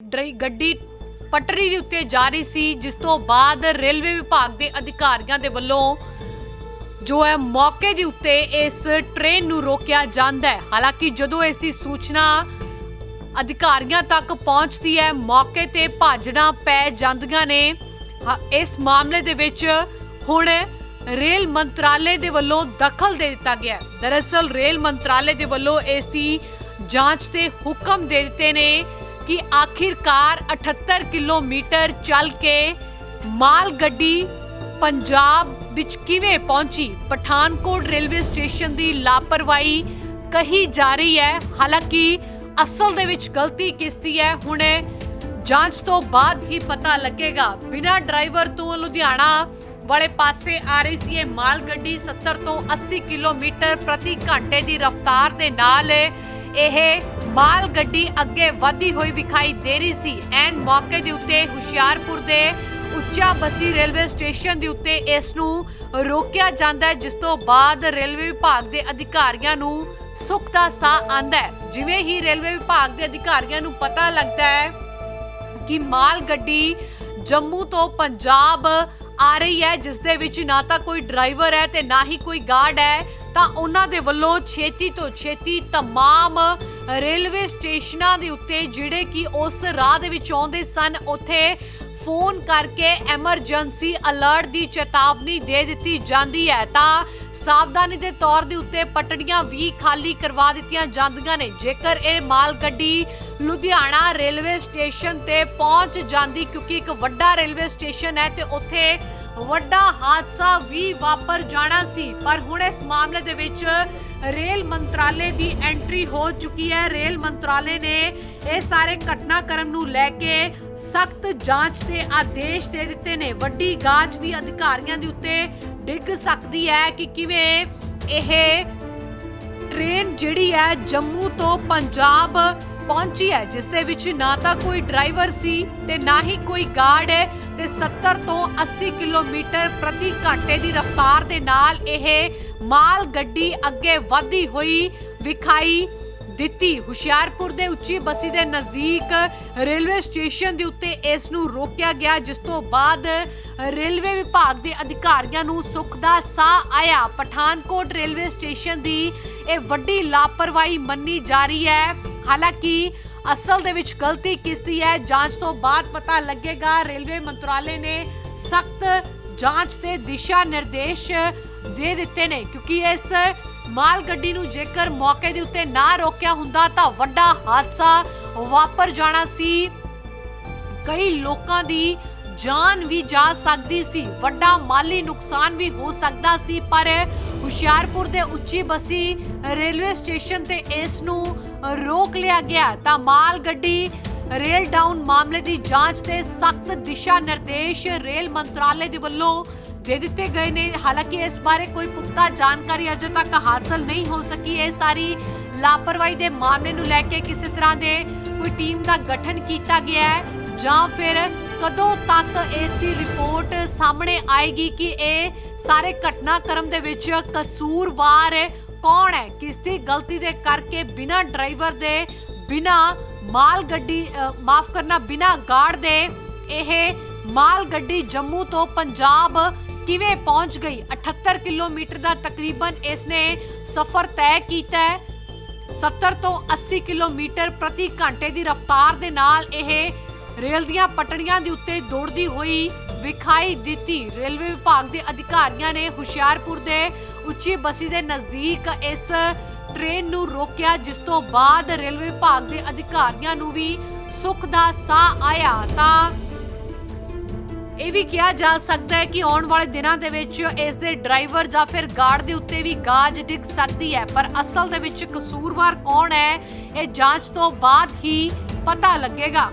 Dry ਗੱਡੀ ਪਟਰੀ ਦੇ ਉੱਤੇ ਜਾ ਰਹੀ ਸੀ, ਜਿਸ ਤੋਂ ਬਾਅਦ ਰੇਲਵੇ ਵਿਭਾਗ ਦੇ ਅਧਿਕਾਰੀਆਂ ਦੇ ਵੱਲੋਂ ਜੋ ਹੈ ਮੌਕੇ ਦੇ ਉੱਤੇ ਇਸ ਟ੍ਰੇਨ ਨੂੰ ਰੋਕਿਆ ਜਾਂਦਾ ਹੈ। ਹਾਲਾਂਕਿ ਜਦੋਂ ਇਸ ਦੀ ਸੂਚਨਾ ਅਧਿਕਾਰੀਆਂ ਤੱਕ ਪਹੁੰਚਦੀ ਹੈ, ਮੌਕੇ ਤੇ ਭਾਜੜਾਂ ਪੈ ਜਾਂਦੀਆਂ ਨੇ। ਇਸ ਮਾਮਲੇ ਦੇ ਵਿੱਚ ਹੁਣ ਰੇਲ ਮੰਤਰਾਲੇ ਦੇ ਵੱਲੋਂ ਦਖਲ ਦੇ ਦਿੱਤਾ ਗਿਆ ਦਰਅਸਲ ਰੇਲ ਮੰਤਰਾਲੇ ਦੇ ਵੱਲੋਂ ਇਸ ਦੀ ਜਾਂਚ ਤੇ ਹੁਕਮ ਦੇ ਦਿੱਤੇ ਨੇ। ਕਿ ਆਖਿਰਕਾਰ 78 ਕਿਲੋਮੀਟਰ ਚੱਲ ਕੇ ਮਾਲ ਗੱਡੀ ਪੰਜਾਬ ਵਿੱਚ ਕਿਵੇਂ ਪਹੁੰਚੀ? ਪਠਾਨਕੋਟ ਰੇਲਵੇ ਸਟੇਸ਼ਨ ਦੀ ਲਾਪਰਵਾਹੀ ਕਹੀ ਜਾ ਰਹੀ ਹੈ। ਹਾਲਾਂਕਿ ਅਸਲ ਦੇ ਵਿੱਚ ਗਲਤੀ ਕਿਸ ਦੀ ਹੈ, ਹੁਣ ਜਾਂਚ ਤੋਂ ਬਾਅਦ ਹੀ ਪਤਾ ਲੱਗੇਗਾ। ਬਿਨਾਂ ਡਰਾਈਵਰ ਤੋਂ ਲੁਧਿਆਣਾ ਵਾਲੇ ਪਾਸੇ ਆ ਰਹੀ ਸੀ ਇਹ ਮਾਲ ਗੱਡੀ। 70 ਤੋਂ 80 ਕਿਲੋਮੀਟਰ ਪ੍ਰਤੀ ਘੰਟੇ ਦੀ ਰਫ਼ਤਾਰ ਦੇ ਨਾਲ ਇਹ ਮਾਲ ਗੱਡੀ ਅੱਗੇ ਵਧਦੀ ਹੋਈ ਵਿਖਾਈ ਦੇ ਰਹੀ ਸੀ। ਐਨ ਮੌਕੇ ਦੇ ਉੱਤੇ ਹੁਸ਼ਿਆਰਪੁਰ ਦੇ ਉੱਚਾ ਬਸੀ ਰੇਲਵੇ ਸਟੇਸ਼ਨ ਦੇ ਉੱਤੇ ਇਸ ਨੂੰ ਰੋਕਿਆ ਜਾਂਦਾ ਹੈ, ਜਿਸ ਤੋਂ ਬਾਅਦ ਰੇਲਵੇ ਵਿਭਾਗ ਦੇ ਅਧਿਕਾਰੀਆਂ ਨੂੰ ਸੁੱਖ ਦਾ ਸਾਹ ਆਂਦਾ ਹੈ। ਜਿਵੇਂ ਹੀ ਰੇਲਵੇ ਵਿਭਾਗ ਦੇ ਅਧਿਕਾਰੀਆਂ ਨੂੰ ਪਤਾ ਲੱਗਦਾ ਹੈ ਕਿ ਮਾਲ ਗੱਡੀ ਜੰਮੂ ਤੋਂ ਪੰਜਾਬ ਆ ਰਹੀ ਹੈ, ਜਿਸ ਦੇ ਵਿੱਚ ਨਾ ਤਾਂ ਕੋਈ ਡਰਾਈਵਰ ਹੈ ਤੇ ਨਾ ਹੀ ਕੋਈ ਗਾਰਡ ਹੈ ਤਾਂ ਉਹਨਾਂ ਦੇ ਵੱਲੋਂ ਛੇਤੀ ਤੋਂ ਛੇਤੀ तमाम ਰੇਲਵੇ ਸਟੇਸ਼ਨਾਂ ਦੇ ਉੱਤੇ ਜਿਹੜੇ ਕਿ ਉਸ ਰਾਹ ਦੇ ਵਿੱਚ ਆਉਂਦੇ ਸਨ ਉੱਥੇ ਫੋਨ ਕਰਕੇ ਐਮਰਜੈਂਸੀ ਅਲਰਟ ਦੀ ਚੇਤਾਵਨੀ ਦੇ ਦਿੱਤੀ ਜਾਂਦੀ ਹੈ ਤਾਂ ਸਾਵਧਾਨੀ ਦੇ ਤੌਰ ਦੇ ਉੱਤੇ ਪਟੜੀਆਂ ਵੀ ਖਾਲੀ ਕਰਵਾ ਦਿੱਤੀਆਂ ਜਾਂਦੀਆਂ ਨੇ ਜੇਕਰ ਇਹ ਮਾਲ ਗੱਡੀ ਲੁਧਿਆਣਾ ਰੇਲਵੇ ਸਟੇਸ਼ਨ ਤੇ ਪਹੁੰਚ ਜਾਂਦੀ ਕਿਉਂਕਿ ਇੱਕ ਵੱਡਾ ਰੇਲਵੇ ਸਟੇਸ਼ਨ ਹੈ ਤੇ ਉੱਥੇ ਵੱਡਾ ਹਾਦਸਾ ਵੀ ਵਾਪਰ ਜਾਣਾ ਸੀ, ਪਰ ਹੁਣ ਇਸ ਮਾਮਲੇ ਦੇ ਵਿੱਚ ਰੇਲ ਮੰਤਰਾਲੇ ਦੀ ਐਂਟਰੀ ਹੋ ਚੁੱਕੀ ਹੈ। ਰੇਲ ਮੰਤਰਾਲੇ ਨੇ ਇਹ ਸਾਰੇ ਘਟਨਾਕ੍ਰਮ ਨੂੰ ਲੈ ਕੇ ਸਖਤ ਜਾਂਚ ਦੇ ਆਦੇਸ਼ ਦੇ ਦਿੱਤੇ ਨੇ। ਵੱਡੀ ਗਾਜ ਵੀ ਅਧਿਕਾਰੀਆਂ ਦੇ ਉੱਤੇ ਡਿੱਗ ਸਕਦੀ ਹੈ ਕਿ ਕਿਵੇਂ ਇਹ ਟ੍ਰੇਨ ਜਿਹੜੀ ਹੈ ਜੰਮੂ ਤੋਂ ਪੰਜਾਬ ਪਹੁੰਚੀ ਹੈ, ਜਿਸ ਦੇ ਵਿੱਚ ਨਾ ਤਾਂ ਕੋਈ ਡਰਾਈਵਰ ਸੀ ਤੇ ਨਾ ਹੀ ਕੋਈ ਗਾਰਡ ਹੈ ਤੇ 70 ਤੋਂ 80 ਕਿਲੋਮੀਟਰ ਪ੍ਰਤੀ ਘੰਟੇ ਦੀ ਰਫ਼ਤਾਰ ਦੇ ਨਾਲ ਇਹ ਮਾਲ ਗੱਡੀ ਅੱਗੇ ਵਧਦੀ ਹੋਈ ਵਿਖਾਈ ਦਿੱਤੀ। ਹੁਸ਼ਿਆਰਪੁਰ ਦੇ ਉੱਚੀ ਬਸੀ ਦੇ ਨਜ਼ਦੀਕ ਰੇਲਵੇ ਸਟੇਸ਼ਨ ਦੇ ਉੱਤੇ ਇਸ ਨੂੰ ਰੋਕਿਆ ਗਿਆ, ਜਿਸ ਤੋਂ ਬਾਅਦ ਰੇਲਵੇ ਵਿਭਾਗ ਦੇ ਅਧਿਕਾਰੀਆਂ ਨੂੰ ਸੁੱਖ ਦਾ ਸਾਹ ਆਇਆ। ਪਠਾਨਕੋਟ ਰੇਲਵੇ ਸਟੇਸ਼ਨ ਦੀ ਇਹ ਵੱਡੀ ਲਾਪਰਵਾਹੀ ਮੰਨੀ ਜਾ ਰਹੀ ਹੈ। ਹਾਲਾਂਕਿ ਅਸਲ ਦੇ ਵਿੱਚ ਗਲਤੀ ਕਿਸ ਦੀ ਹੈ, ਜਾਂਚ ਤੋਂ ਬਾਅਦ ਪਤਾ ਲੱਗੇਗਾ। ਰੇਲਵੇ ਮੰਤਰਾਲੇ ਨੇ ਸਖਤ ਜਾਂਚ ਤੇ ਦਿਸ਼ਾ ਨਿਰਦੇਸ਼ ਦੇ ਦਿੱਤੇ ਨੇ, ਕਿਉਂਕਿ ਇਸ ਮਾਲ ਗੱਡੀ ਨੂੰ ਜੇਕਰ ਮੌਕੇ ਦੇ ਉੱਤੇ ਨਾ ਰੋਕਿਆ ਹੁੰਦਾ ਤਾਂ ਵੱਡਾ ਹਾਦਸਾ ਵਾਪਰ ਜਾਣਾ ਸੀ। ਕਈ ਲੋਕਾਂ ਦੀ ਜਾਨ ਵੀ ਜਾ ਸਕਦੀ ਸੀ, ਵੱਡਾ ਮਾਲੀ ਨੁਕਸਾਨ ਵੀ ਹੋ ਸਕਦਾ ਸੀ, ਪਰ ਹੁਸ਼ਿਆਰਪੁਰ ਦੇ ਉੱਚੀ ਬਸੀ ਰੇਲਵੇ ਸਟੇਸ਼ਨ ਤੇ ਇਸ ਨੂੰ ਰੋਕ ਲਿਆ ਗਿਆ ਤਾਂ ਮਾਲ ਗੱਡੀ ਰੇਲ ਡਾਊਨ ਮਾਮਲੇ ਦੀ ਜਾਂਚ ਤੇ ਸਖਤ ਦਿਸ਼ਾ ਨਿਰਦੇਸ਼ ਰੇਲ ਮੰਤਰਾਲੇ ਦੇ ਵੱਲੋਂ ਦੇ ਦਿੱਤੇ ਗਏ ਨੇ। ਹਾਲਾਂਕਿ ਇਸ ਬਾਰੇ ਕੋਈ ਪੁਖਤਾ ਜਾਣਕਾਰੀ ਅਜੇ ਤੱਕ ਹਾਸਲ ਨਹੀਂ ਹੋ ਸਕੀ। ਇਹ ਸਾਰੀ ਲਾਪਰਵਾਹੀ ਦੇ ਮਾਮਲੇ ਨੂੰ ਲੈ ਕੇ ਕਿਸੇ ਤਰ੍ਹਾਂ ਦੇ ਕੋਈ ਟੀਮ ਦਾ ਗਠਨ ਕੀਤਾ ਗਿਆ ਹੈ ਜਾਂ ਫਿਰ ਕਦੋਂ ਤੱਕ ਇਸ ਦੀ ਰਿਪੋਰਟ ਸਾਹਮਣੇ ਆਏਗੀ ਕਿ ਇਹ ਸਾਰੇ ਘਟਨਾਕ੍ਰਮ ਦੇ ਵਿੱਚ ਕਸੂਰਵਾਰ ਕੌਣ ਹੈ? ਕਿਸ ਦੀ ਗਲਤੀ ਦੇ ਕਰਕੇ ਬਿਨਾਂ ਡਰਾਈਵਰ ਦੇ, ਬਿਨਾਂ ਮਾਲ ਗੱਡੀ ਮਾਫ ਕਰਨਾ, ਬਿਨਾਂ ਗਾਰਡ ਦੇ ਇਹ ਮਾਲ ਗੱਡੀ ਜੰਮੂ ਤੋਂ ਪੰਜਾਬ ਕਿਵੇਂ ਪਹੁੰਚ ਗਈ? 78 ਕਿਲੋਮੀਟਰ ਦਾ ਤਕਰੀਬਨ ਇਸ ਨੇ ਸਫ਼ਰ ਤੈਅ ਕੀਤਾ ਹੈ। 70 ਤੋਂ 80 ਕਿਲੋਮੀਟਰ ਪ੍ਰਤੀ ਘੰਟੇ ਦੀ ਰਫ਼ਤਾਰ ਦੇ ਨਾਲ ਇਹ ਰੇਲ ਦੀਆਂ ਪਟੜੀਆਂ ਦੇ ਉੱਤੇ ਦੌੜਦੀ ਹੋਈ ਵਿਖਾਈ ਦਿੱਤੀ। ਰੇਲਵੇ ਵਿਭਾਗ ਦੇ ਅਧਿਕਾਰੀਆਂ ਨੇ ਹੁਸ਼ਿਆਰਪੁਰ ਦੇ ਉੱਚੀ ਬਸੀ ਦੇ ਨਜ਼ਦੀਕ ਇਸ ਟ੍ਰੇਨ ਨੂੰ ਰੋਕਿਆ, ਜਿਸ ਤੋਂ ਬਾਅਦ ਰੇਲਵੇ ਵਿਭਾਗ ਦੇ ਅਧਿਕਾਰੀਆਂ ਨੂੰ ਵੀ ਸੁੱਖ ਦਾ ਸਾਹ ਆਇਆ। ਤਾਂ ਇਹ ਵੀ ਕਿਹਾ ਜਾ ਸਕਦਾ ਹੈ ਕਿ ਆਉਣ ਵਾਲੇ ਦਿਨਾਂ ਦੇ ਵਿੱਚ ਇਸ ਦੇ ਡਰਾਈਵਰ ਜਾਂ ਫਿਰ ਗਾਰਡ ਦੇ ਉੱਤੇ ਵੀ ਗਾਜ ਡਿੱਗ ਸਕਦੀ ਹੈ, ਪਰ ਅਸਲ ਦੇ ਵਿੱਚ ਕਸੂਰਵਾਰ ਕੌਣ ਹੈ, ਇਹ ਜਾਂਚ ਤੋਂ ਬਾਅਦ ਹੀ ਪਤਾ ਲੱਗੇਗਾ।